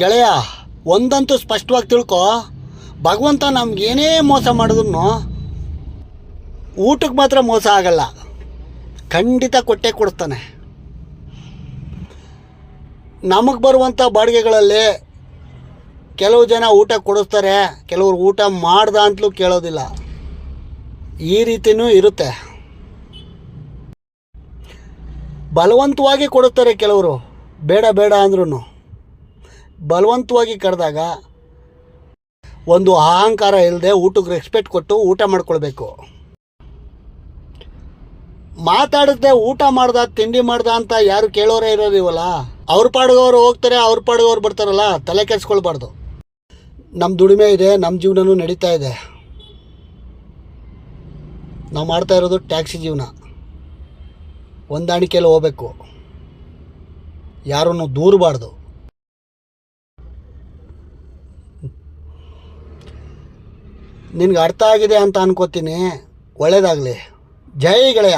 ಗೆಳೆಯ, ಒಂದಂತೂ ಸ್ಪಷ್ಟವಾಗಿ ತಿಳ್ಕೊ. ಭಗವಂತ ನಮ್ಗೇನೇ ಮೋಸ ಮಾಡಿದ್ರು ಊಟಕ್ಕೆ ಮಾತ್ರ ಮೋಸ ಆಗಲ್ಲ. ಖಂಡಿತ ಕೊಟ್ಟೆ ಕೊಡ್ತಾನೆ. ನಮಗೆ ಬರುವಂಥ ಬಾಡಿಗೆಗಳಲ್ಲಿ ಕೆಲವು ಜನ ಊಟ ಕೊಡಿಸ್ತಾರೆ, ಕೆಲವರು ಊಟ ಮಾಡ್ದ ಅಂತಲೂ ಕೇಳೋದಿಲ್ಲ. ಈ ರೀತಿಯೂ ಇರುತ್ತೆ. ಬಲವಂತವಾಗಿ ಕೊಡುತ್ತಾರೆ ಕೆಲವರು. ಬೇಡ ಬೇಡ ಅಂದ್ರೂ ಬಲವಂತವಾಗಿ ಕರೆದಾಗ ಒಂದು ಅಹಂಕಾರ ಇಲ್ಲದೆ ಊಟಕ್ಕೆ ರೆಸ್ಪೆಕ್ಟ್ ಕೊಟ್ಟು ಊಟ ಮಾಡ್ಕೊಳ್ಬೇಕು. ಮಾತಾಡದೆ ಊಟ ಮಾಡ್ದ, ತಿಂಡಿ ಮಾಡ್ದ ಅಂತ ಯಾರು ಕೇಳೋರೇ ಇರೋದಿವಲ್ಲ ಅವ್ರ ಪಾಡ್ಗವ್ರು ಹೋಗ್ತಾರೆ, ಅವ್ರ ಪಾಡ್ಗವ್ರು ಬರ್ತಾರಲ್ಲ, ತಲೆ ಕೆಡ್ಸ್ಕೊಳ್ಬಾರ್ದು. ನಮ್ಮ ದುಡಿಮೆ ಇದೆ ನಮ್ಮ ಜೀವನನೂ ನಡೀತಾ ಇದೆ. ನಾವು ಮಾಡ್ತಾ ಇರೋದು ಟ್ಯಾಕ್ಸಿ ಜೀವನ. ಹೊಂದಾಣಿಕೆಯಲ್ಲಿ ಹೋಗ್ಬೇಕು. ಯಾರನ್ನು ದೂರಬಾರ್ದು. ನಿನ್ಗೆ ಅರ್ಥ ಆಗಿದೆ ಅಂತ ಅನ್ಕೋತೀನಿ. ಒಳ್ಳೇದಾಗಲಿ. ಜೈ ಗೆಳೆಯ.